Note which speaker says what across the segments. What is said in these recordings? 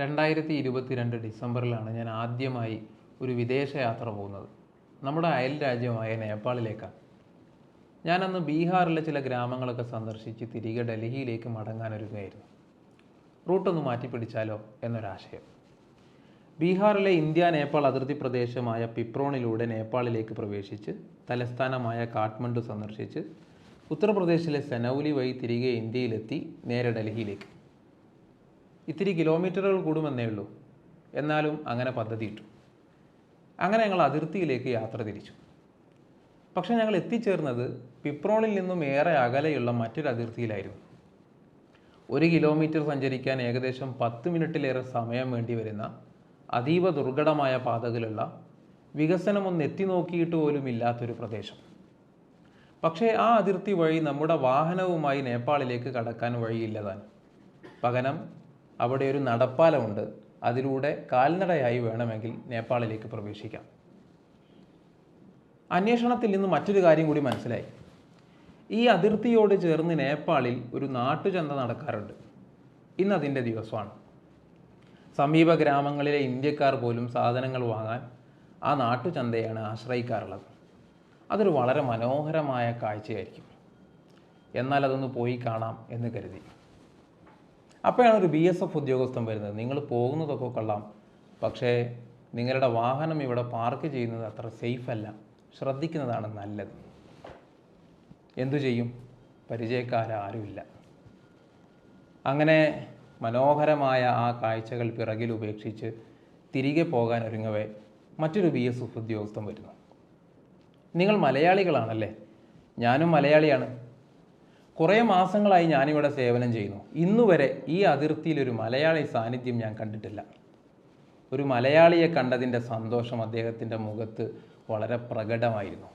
Speaker 1: രണ്ടായിരത്തി ഇരുപത്തിരണ്ട് ഡിസംബറിലാണ് ഞാൻ ആദ്യമായി ഒരു വിദേശ യാത്ര പോകുന്നത്. നമ്മുടെ അയൽ രാജ്യമായ നേപ്പാളിലേക്കാണ്. ഞാനന്ന് ബീഹാറിലെ ചില ഗ്രാമങ്ങളൊക്കെ സന്ദർശിച്ച് തിരികെ ഡൽഹിയിലേക്ക് മടങ്ങാനൊരുങ്ങായിരുന്നു. റൂട്ടൊന്ന് മാറ്റിപ്പിടിച്ചാലോ എന്നൊരാശയം. ബീഹാറിലെ ഇന്ത്യ നേപ്പാൾ അതിർത്തി പ്രദേശമായ പിപ്രോണിലൂടെ നേപ്പാളിലേക്ക് പ്രവേശിച്ച് തലസ്ഥാനമായ കാഠ്മണ്ഡു സന്ദർശിച്ച് ഉത്തർപ്രദേശിലെ സെനൌലി വഴി തിരികെ ഇന്ത്യയിലെത്തി നേരെ ഡൽഹിയിലേക്ക്. ഇത്തിരി കിലോമീറ്ററുകൾ കൂടുമെന്നേ ഉള്ളൂ. എന്നാലും അങ്ങനെ പദ്ധതി ഇട്ടു അങ്ങനെ ഞങ്ങൾ അതിർത്തിയിലേക്ക് യാത്ര തിരിച്ചു. പക്ഷെ ഞങ്ങൾ എത്തിച്ചേർന്നത് പിപ്രോളിൽ നിന്നും ഏറെ അകലെയുള്ള മറ്റൊരു അതിർത്തിയിലായിരുന്നു. ഒരു കിലോമീറ്റർ സഞ്ചരിക്കാൻ ഏകദേശം പത്ത് മിനിറ്റിലേറെ സമയം വേണ്ടി വരുന്ന അതീവ ദുർഘടമായ പാതകളുള്ള വികസനമൊന്ന് എത്തി നോക്കിയിട്ട് പോലും ഇല്ലാത്തൊരു പ്രദേശം. പക്ഷേ ആ അതിർത്തി വഴി നമ്മുടെ വാഹനവുമായി നേപ്പാളിലേക്ക് കടക്കാൻ വഴിയില്ലതാണ് പകരം അവിടെ ഒരു നടപ്പാലമുണ്ട്. അതിലൂടെ കാൽനടയായി വേണമെങ്കിൽ നേപ്പാളിലേക്ക് പ്രവേശിക്കാം. അന്വേഷണത്തിൽ നിന്ന് മറ്റൊരു കാര്യം കൂടി മനസ്സിലായി. ഈ അതിർത്തിയോട് ചേർന്ന് നേപ്പാളിൽ ഒരു നാട്ടുചന്ത നടക്കാറുണ്ട്. ഇന്ന് അതിന്റെ ദിവസമാണ്. സമീപ ഗ്രാമങ്ങളിലെ ഇന്ത്യക്കാർ പോലും സാധനങ്ങൾ വാങ്ങാൻ ആ നാട്ടുചന്തയാണ് ആശ്രയിക്കാറുള്ളത്. അതൊരു വളരെ മനോഹരമായ കാഴ്ചയായിരിക്കും. എന്നാൽ അതൊന്ന് പോയി കാണാം എന്ന് കരുതി. അപ്പോഴാണ് ഒരു ബി എസ് എഫ് ഉദ്യോഗസ്ഥൻ വരുന്നത്. നിങ്ങൾ പോകുന്നതൊക്കെ കൊള്ളാം. പക്ഷേ നിങ്ങളുടെ വാഹനം ഇവിടെ പാർക്ക് ചെയ്യുന്നത് അത്ര സേഫ് അല്ല. ശ്രദ്ധിക്കുന്നതാണ് നല്ലത്. എന്തു ചെയ്യും? പരിചയക്കാരാരുമില്ല അങ്ങനെ മനോഹരമായ ആ കാഴ്ചകൾ പിറകിൽ ഉപേക്ഷിച്ച് തിരികെ പോകാൻ ഒരുങ്ങവേ മറ്റൊരു ബി എസ് എഫ് ഉദ്യോഗസ്ഥൻ വരുന്നു. നിങ്ങൾ മലയാളികളാണല്ലേ? ഞാനും മലയാളിയാണ്. കുറേ മാസങ്ങളായി ഞാനിവിടെ സേവനം ചെയ്യുന്നു. ഇന്നുവരെ ഈ അതിർത്തിയിൽ ഒരു മലയാളി സാന്നിധ്യം ഞാൻ കണ്ടിട്ടില്ല. ഒരു മലയാളിയെ കണ്ടതിന്റെ സന്തോഷം അദ്ദേഹത്തിന്റെ മുഖത്ത് വളരെ പ്രകടമായിരുന്നു.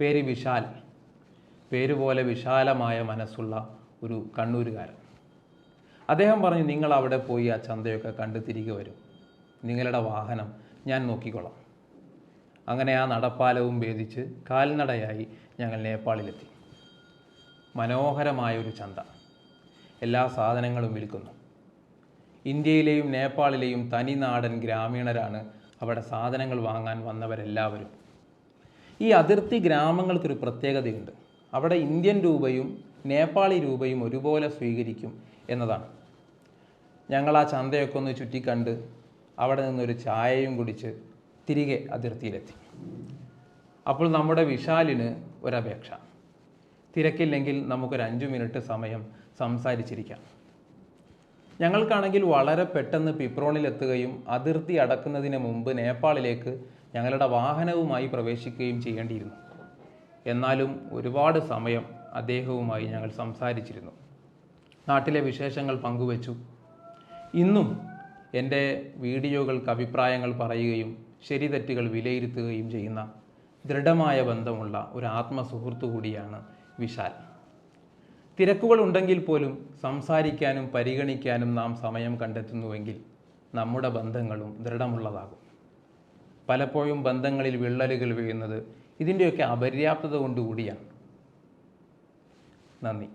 Speaker 1: പേര് വിശാൽ. പേര് പോലെ വിശാലമായ മനസ്സുള്ള ഒരു കണ്ണൂരുകാരൻ. അദ്ദേഹം പറഞ്ഞു നിങ്ങൾ അവിടെ പോയി ആ ചന്തയൊക്കെ കണ്ട് തിരികെ വരും. നിങ്ങളുടെ വാഹനം ഞാൻ നോക്കിക്കൊള്ളാം അങ്ങനെ ആ നടപ്പാലവും ഭേദിച്ച് കാൽനടയായി ഞങ്ങൾ നേപ്പാളിലെത്തി. മനോഹരമായ ഒരു ചന്ത. എല്ലാ സാധനങ്ങളും വിൽക്കുന്നു. ഇന്ത്യയിലെയും നേപ്പാളിലെയും തനിനാടൻ ഗ്രാമീണരാണ് അവിടെ സാധനങ്ങൾ വാങ്ങാൻ വന്നവരെല്ലാവരും. ഈ അതിർത്തി ഗ്രാമങ്ങൾക്കൊരു പ്രത്യേകതയുണ്ട്. അവിടെ ഇന്ത്യൻ രൂപയും നേപ്പാളി രൂപയും ഒരുപോലെ സ്വീകരിക്കും എന്നതാണ്. ഞങ്ങൾ ആ ചന്തയൊക്കെ ഒന്ന് ചുറ്റിക്കണ്ട് അവിടെ നിന്നൊരു ചായയും കുടിച്ച് തിരികെ അതിർത്തിയിലെത്തി. അപ്പോൾ നമ്മുടെ വിശാലിന് ഒരപേക്ഷ. തിരക്കില്ലെങ്കിൽ നമുക്കൊരു അഞ്ച് മിനിറ്റ് സമയം സംസാരിച്ചിരിക്കാം. ഞങ്ങൾക്കാണെങ്കിൽ വളരെ പെട്ടെന്ന് പിപ്രോണിലെത്തുകയും അതിർത്തി അടക്കുന്നതിന് മുമ്പ് നേപ്പാളിലേക്ക് ഞങ്ങളുടെ വാഹനവുമായി പ്രവേശിക്കുകയും ചെയ്യേണ്ടിയിരുന്നു. എന്നാലും ഒരുപാട് സമയം അദ്ദേഹവുമായി ഞങ്ങൾ സംസാരിച്ചിരുന്നു. നാട്ടിലെ വിശേഷങ്ങൾ പങ്കുവച്ചു. ഇന്നും എന്റെ വീഡിയോകൾക്ക് അഭിപ്രായങ്ങൾ പറയുകയും ശരി തെറ്റുകൾ വിലയിരുത്തുകയും ചെയ്യുന്ന ദൃഢമായ ബന്ധമുള്ള ഒരു ആത്മസുഹൃത്തു കൂടിയാണ് വിശാൽ. തിരക്കുകൾ ഉണ്ടെങ്കിൽ പോലും സംസാരിക്കാനും പരിഗണിക്കാനും നാം സമയം കണ്ടെത്തുന്നുവെങ്കിൽ നമ്മുടെ ബന്ധങ്ങളും ദൃഢമുള്ളതാകും. പലപ്പോഴും ബന്ധങ്ങളിൽ വിള്ളലുകൾ വീഴുന്നത് ഇതിന്റെയൊക്കെ അപര്യാപ്തത കൊണ്ടുകൂടിയാണ് നന്ദി.